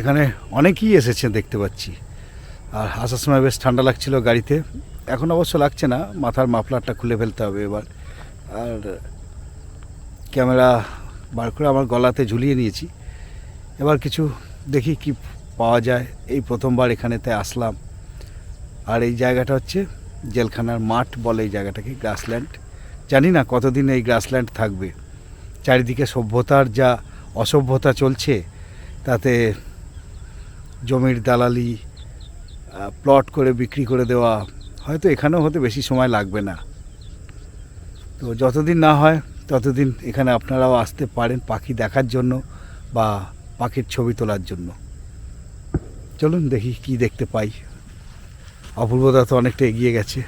এখানে অনেকেই এসেছে দেখতে পাচ্ছি। আর আসার সময় বেশ ঠান্ডা লাগছিল গাড়িতে। এখন অবশ্য লাগছে না, মাথার মাফলারটা খুলে ফেলতে হবে এবার। আর ক্যামেরা বার করে আমার গলাতে ঝুলিয়ে নিয়েছি। এবার কিছু দেখি কি পাওয়া যায়। এই প্রথমবার এখানেতে আসলাম। আর এই জায়গাটা হচ্ছে জেলখানার মাঠ বলে এই জায়গাটাকে, গ্রাসল্যান্ড। জানি না কতদিন এই গ্রাসল্যান্ড থাকবে। চারিদিকে সভ্যতার যা অসভ্যতা চলছে, তাতে জমির দালালি প্লট করে বিক্রি করে দেওয়া, হয়তো এখানেও হতে বেশি সময় লাগবে না। তো যতদিন না হয়, ততদিন এখানে আপনারাও আসতে পারেন পাখি দেখার জন্য বা পাখির ছবি তোলার জন্য। চলুন দেখি কি দেখতে পাই। অপূর্বতা তো অনেকটা এগিয়ে গেছে।